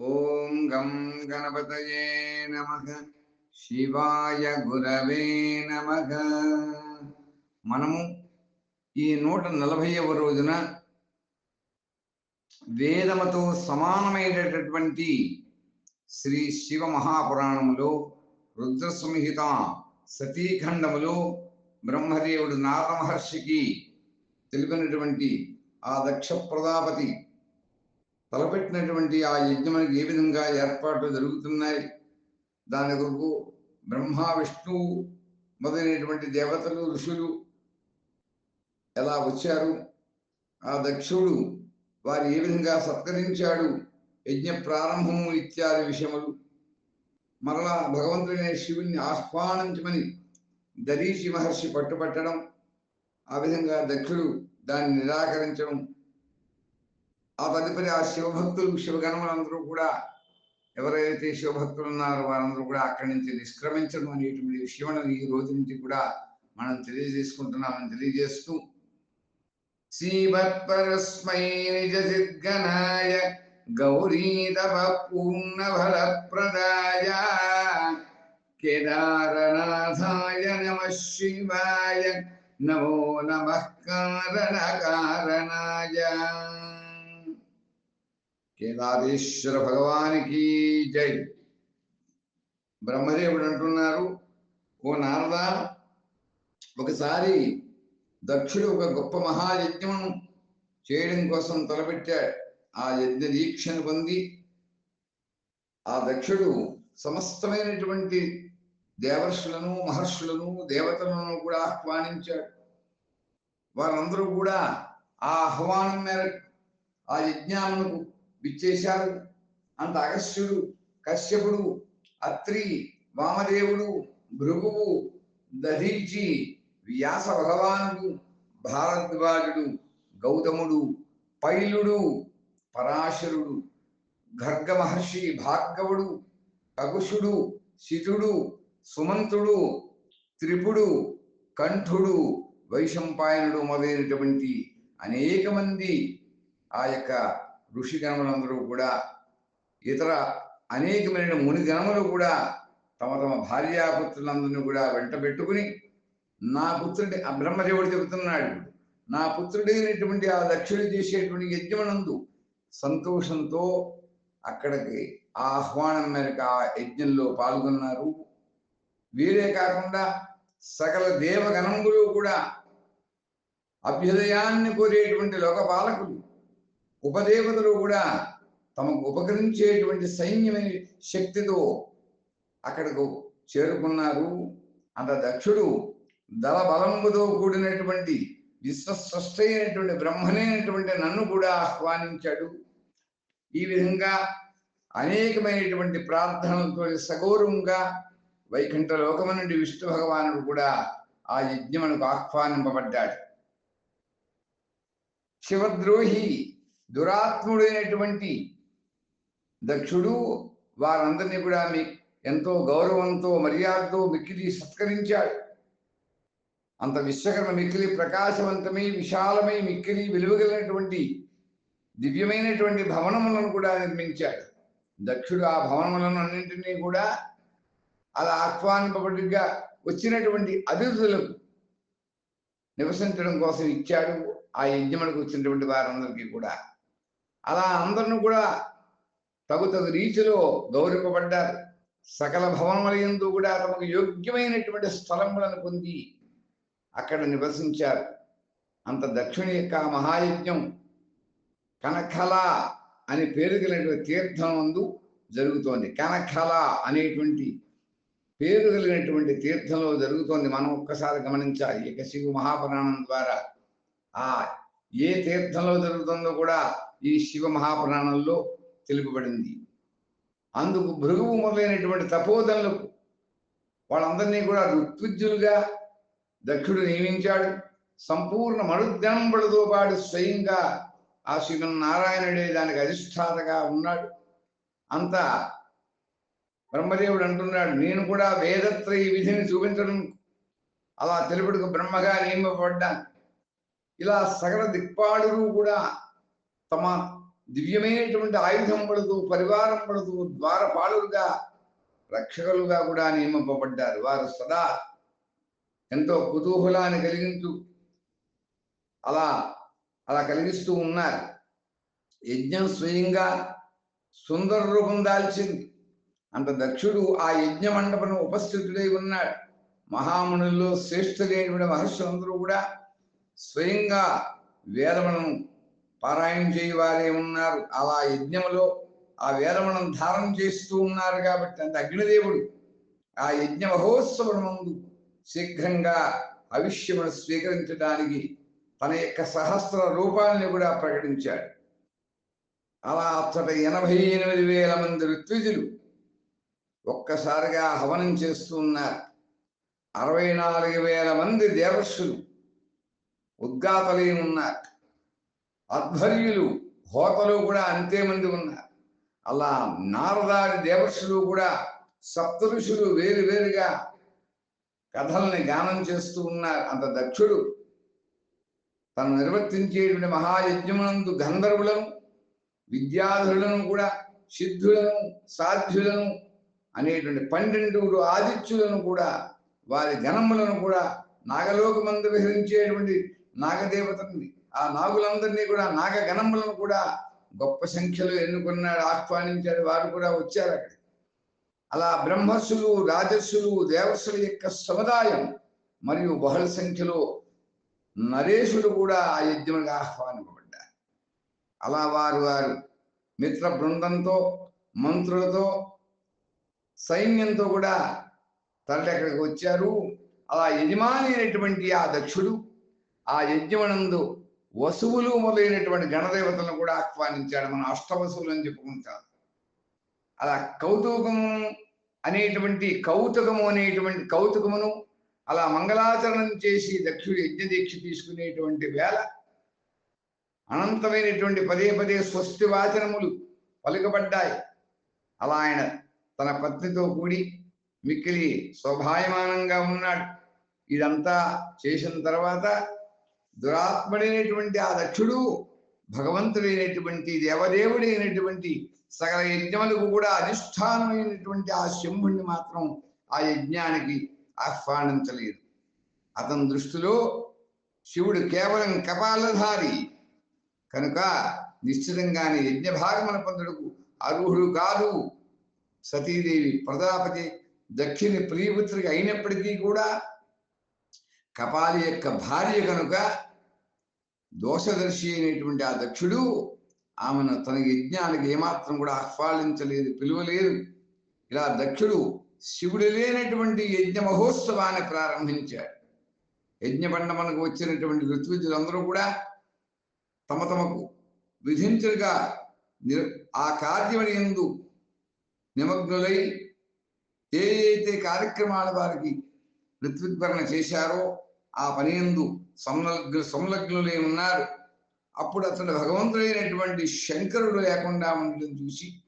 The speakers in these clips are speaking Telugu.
ఓం గం గణపతయే నమ. శివాయ గురవే నమ. మనము ఈ నూట నలభైవ రోజున వేదముతో సమానమైనటువంటి శ్రీ శివ మహాపురాణములో రుద్ర సంహిత సతీఖండములో బ్రహ్మదేవుడు నారద మహర్షికి తెలిపినటువంటి ఆ దక్ష ప్రజాపతి తలపెట్టినటువంటి ఆ యజ్ఞమునికి ఏ విధంగా ఏర్పాట్లు జరుగుతున్నాయి? దాని కొరకు బ్రహ్మ విష్ణు మొదలైనటువంటి దేవతలు ఋషులు ఎలా వచ్చారు? ఆ దక్షుడు వారు ఏ విధంగా సత్కరించాడు? యజ్ఞ ప్రారంభము ఇత్యాది విషయములు. మరలా భగవంతుడైన శివుణ్ణి ఆహ్వానించమని దరీషి మహర్షి పట్టుపట్టడం ఆ విధంగా దక్షుడు దాన్ని నిరాకరించడం ఆ తదుపరి ఆ శివభక్తులు శివగణములందరూ కూడా ఎవరైతే శివభక్తులు ఉన్నారో వారందరూ కూడా అక్కడి నుంచి నిష్క్రమించడం అనేటువంటి విషయములను ఈ రోజు నుంచి కూడా మనం తెలియజేసుకుంటున్నామని తెలియజేస్తూ శ్రీవత్పరస్మై నిజ సిద్గనాయ గౌరీ తప పూర్ణ ఫల ప్రదాయ కేదారనాథాయ నమ శివాయ నమో నమ కారణ కారణాయ కేదారేశ్వర భగవానికి జై. బ్రహ్మదేవుడు అంటున్నారు ఓ నారద ఒకసారి దక్షుడు ఒక గొప్ప మహాయజ్ఞం చేయడం కోసం తలపెట్టాడు. ఆ యజ్ఞ దీక్షను పొంది ఆ దక్షుడు సమస్తమైనటువంటి దేవర్షులను మహర్షులను దేవతలను కూడా ఆహ్వానించాడు. వారందరూ కూడా ఆ ఆహ్వానం మేరకు ఆ యజ్ఞాలకు విచ్చేశారు. అంత అగస్త్యుడు కశ్యపుడు అత్రి వామదేవుడు భృగువు దధీచి వ్యాస భగవానుడు భారద్వాజుడు గౌతముడు పైలుడు పరాశరుడు గర్గ మహర్షి భార్గవుడు కగుషుడు శితుడు సుమంతుడు త్రిపుడు కంఠుడు వైశంపాయనుడు మొదలైనటువంటి అనేక మంది ఆ యొక్క ఋషిగణములందరూ కూడా ఇతర అనేకమైన మునిగణములు కూడా తమ తమ భార్యాపుత్రులందరినీ కూడా వెంట పెట్టుకుని నా పుత్రుడి ఆ బ్రహ్మదేవుడు చెబుతున్నాడు నా పుత్రుడైనటువంటి ఆ దక్షుడు చేసేటువంటి యజ్ఞమనందు సంతోషంతో అక్కడికి ఆ ఆహ్వానం మేరకు ఆ యజ్ఞంలో పాల్గొన్నారు. వీరే కాకుండా సకల దేవగణములు కూడా అభ్యుదయాన్ని కోరేటువంటి లోకపాలకులు. ఉపదేవతలు కూడా తమకు ఉపకరించేటువంటి సైన్యమైన శక్తితో అక్కడకు చేరుకున్నారు. అంత దక్షుడు దళ బలముతో కూడినటువంటి విశ్వస్రష్ట అయినటువంటి బ్రహ్మనైనటువంటి నన్ను కూడా ఆహ్వానించాడు. ఈ విధంగా అనేకమైనటువంటి ప్రార్థనలతో సగౌరవంగా వైకుంఠ లోకము నుండి విష్ణు భగవానుడు కూడా ఆ యజ్ఞమునకు ఆహ్వానింపబడ్డాడు. శివద్రోహి దురాత్ముడైనటువంటి దక్షుడు వారందరినీ కూడా మీ ఎంతో గౌరవంతో మర్యాదతో మిక్కిలి సత్కరించాడు. అంత విశ్వకర్మ మిక్కిలి ప్రకాశవంతమై విశాలమై మిక్కిలి వెలువగలిగినటువంటి దివ్యమైనటువంటి భవనములను కూడా నిర్మించాడు. దక్షుడు ఆ భవనములను అన్నింటినీ కూడా అలా ఆహ్వానింపబడిగా వచ్చినటువంటి అతిథులకు నివసించడం కోసం ఇచ్చాడు. ఆ యజ్ఞములకు వచ్చినటువంటి వారందరికీ కూడా అలా అందరిని కూడా తగు తగు రీతిలో గౌరవపడ్డారు సకల భవనముల ఎందు కూడా తమకు యోగ్యమైనటువంటి స్థలములను పొంది అక్కడ నివసించారు. అంత దక్షిణ యొక్క మహాయజ్ఞం కనకల అని పేరు కలిగినటువంటి తీర్థం ముందు జరుగుతోంది. కనకల అనేటువంటి పేరు కలిగినటువంటి తీర్థంలో జరుగుతోంది. మనం ఒక్కసారి గమనించాలి. ఇక శివ మహాపురాణం ద్వారా ఆ ఏ తీర్థంలో జరుగుతుందో కూడా ఈ శివ మహాపురాణంలో తెలుపబడింది. అందుకు భృగువు మొదలైనటువంటి తపోదనులకు వాళ్ళందరినీ కూడా ఋత్విజ్యులుగా దక్షుడు నియమించాడు. సంపూర్ణ మరుద్గణంబులతో పాటు స్వయంగా ఆ నారాయణుడే దానికి అధిష్టాతగా ఉన్నాడు. అంత బ్రహ్మదేవుడు అంటున్నాడు నేను కూడా వేదత్రయ విధిని చూపించడం అలా తెలుపుడుకు బ్రహ్మగా నియమపడ్డాను ఇలా సకల దిక్పాడులు కూడా తమ దివ్యమైనటువంటి ఆయుధం పడుతూ పరివారం పడుతూ ద్వారపాలుగా రక్షకులుగా కూడా నియమింపబడ్డారు. వారు సదా ఎంతో కుతూహలాన్ని కలిగించు అలా అలా కలిగిస్తూ ఉన్నారు. యజ్ఞం స్వయంగా సుందర రూపం దాల్చింది. అంత దక్షుడు ఆ యజ్ఞ మండపం ఉపస్థితుడై ఉన్నాడు. మహామునుల్లో శ్రేష్ఠులైనటువంటి మహర్షులందరూ కూడా స్వయంగా వేదమను పారాయణ చేయవారే ఉన్నారు. అలా యజ్ఞములో ఆ వేదమనం ధారణ చేస్తూ ఉన్నారు కాబట్టి అంత అగ్నిదేవుడు. ఆ యజ్ఞ మహోత్సవం ముందు శీఘ్రంగా భవిష్యమును స్వీకరించడానికి తన యొక్క సహస్ర రూపాలని కూడా ప్రకటించాడు. అలా అతడు ఎనభై ఎనిమిది వేల మంది ఋత్విజులు ఒక్కసారిగా హవనం చేస్తున్నారు అరవై నాలుగు వేల మంది దేవస్సులు ఉద్గాతలై ఉన్నారు. అధ్వర్యులు హోతలు కూడా అంతే మంది ఉన్నారు. అలా నారదాది దేవర్షులు కూడా సప్త ఋషులు వేరు వేరుగా కథల్ని గానం చేస్తూ ఉన్నారు. అంత దక్షుడు. తను నిర్వర్తించేటువంటి మహాయజ్ఞమునందు గంధర్వులను విద్యాధులను కూడా సిద్ధులను సాధ్యులను అనేటువంటి పన్నెండుగురు ఆదిత్యులను కూడా వారి గణములను కూడా నాగలోకమందు విహరించేటువంటి నాగదేవతని ఆ నాగులందరినీ కూడా నాగగణములను కూడా గొప్ప సంఖ్యలో ఎన్నుకున్నాడు ఆహ్వానించాడు. వారు కూడా వచ్చారు అక్కడ. అలా బ్రహ్మస్సులు రాజస్సులు దేవస్సుల యొక్క సముదాయం మరియు బహుళ సంఖ్యలో నరేషుడు కూడా ఆ యజ్ఞములకు ఆహ్వానింపబడ్డారు అలా వారు వారు మిత్ర బృందంతో మంత్రులతో సైన్యంతో కూడా తరలి అక్కడికి వచ్చారు. అలా యజమాని అయినటువంటి ఆ దక్షుడు ఆ యజ్ఞమనందు వసువులు మొదలైనటువంటి గణదేవతలను కూడా ఆహ్వానించాడు. మనం అష్టవసువులు అని చెప్పుకుంటాం అలా కౌతుకము అనేటువంటి కౌతుకము అనేటువంటి కౌతుకమును అలా మంగళాచరణం చేసి దక్షుడు యజ్ఞదీక్ష తీసుకునేటువంటి వేళ అనంతమైనటువంటి పదే పదే స్వస్తి వాచనములు పలుకబడ్డాయి. అలా ఆయన తన పత్నితో కూడి మిక్కిలి స్వభాయమానంగా ఉన్నాడు. ఇదంతా చేసిన తర్వాత దురాత్ముడైనటువంటి ఆ దక్షుడు భగవంతుడైనటువంటి దేవదేవుడైనటువంటి సకల యజ్ఞములకు కూడా అధిష్టానమైనటువంటి ఆ శంభుణ్ణి మాత్రం ఆ యజ్ఞానికి ఆహ్వానించలేదు అతని దృష్టిలో శివుడు కేవలం కపాలధారి. కనుక నిశ్చితంగానే యజ్ఞ భాగమున పొందుటకు అర్హుడు కాదు. సతీదేవి ప్రజాపతి దక్షిణ ప్రియపుత్రికి అయినప్పటికీ కూడా కపాలి యొక్క భార్య కనుక దోషదర్శి అయినటువంటి ఆ దక్షుడు ఆమెను తన యజ్ఞానికి ఏమాత్రం కూడా ఆహ్వానించలేదు పిలువలేదు. ఇలా దక్షుడు శివుడు లేనటువంటి యజ్ఞ మహోత్సవాన్ని ప్రారంభించాడు. యజ్ఞబండమనకు వచ్చినటువంటి ఋత్విజులందరూ కూడా తమ తమకు విధించగా ఆ కార్యమని ఎందు నిమగ్నులై ఏ అయితే కార్యక్రమాల వారికి ఋత్విగ్వరణ చేశారో ఆ పని ఎందు సంలగ్న సంలగ్నులై ఉన్నారు. అప్పుడు అతను భగవంతుడైనటువంటి శంకరుడు లేకుండా ఉండడం చూసి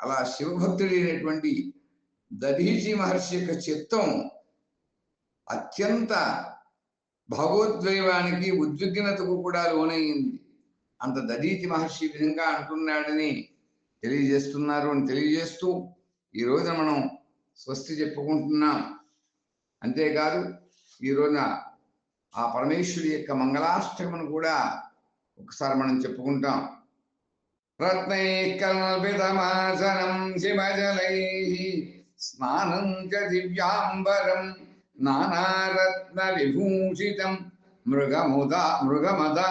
అలా శివభక్తుడైనటువంటి దధీజీ మహర్షి యొక్క చిత్తం అత్యంత భావోద్వేగానికి ఉద్విగ్నతకు కూడా లోనయ్యింది అంత దదీతి మహర్షి విధంగా అంటున్నాడని తెలియజేస్తున్నారు అని తెలియజేస్తూ ఈ రోజున మనం స్వస్తి చెప్పుకుంటున్నాం. అంతేకాదు ఈ రోజున ఆ పరమేశ్వరి యొక్క మంగళాష్టకమును కూడా ఒకసారి మనం చెప్పుకుంటాం. రత్నైకల్పితమాసనం శివజలై స్నానం చ దివ్యాంబరం నానారత్న విభూషితం మృగముదా మృగమదా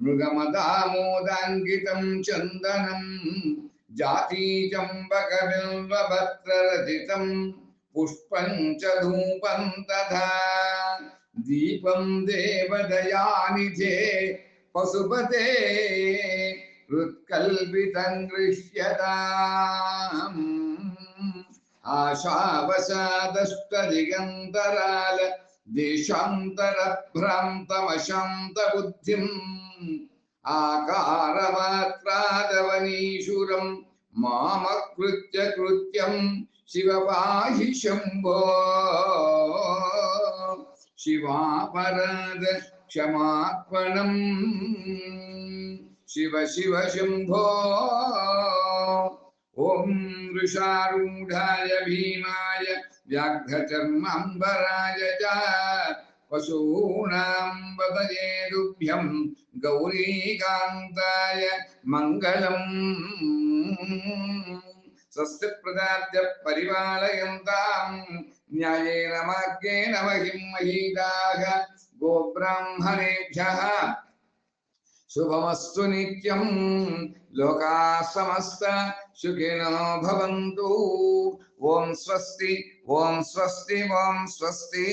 మృగమదామోదాంగితం చందనం జాతీ జాతీచంబక బిల్వభత్రరచితం పుష్పం చ ధూపం తథా. దీపం దేవదయానిధే పశుపతే హృత్కల్పితం గృహ్యతాం ఆశావశాదష్టదిగంతరాల దేశాంతర భ్రాంతమశాంత బుద్ధిం ఆకారమాత్రాదవనీశురం शिवपाहि शम्भो शिवापराध क्षमात्मनम् शिव शिव शम्भो। ॐ वृषारूढाय भीमाय, व्याघ्रचर्माम्बराय च। पशूनां वदजेदुभ्यं गौरीकान्ताय मङ्गलम्। स्वस्य प्रदार्थ परिपालयन्ताम् न्यायेन मार्गेण महिं महीताः गोब्राह्मणेभ्यः शुभमस्तु नित्यं लोकाः समस्त सुखिनो भवन्तु ॐ स्वस्ति ॐ स्वस्ति ॐ स्वस्ति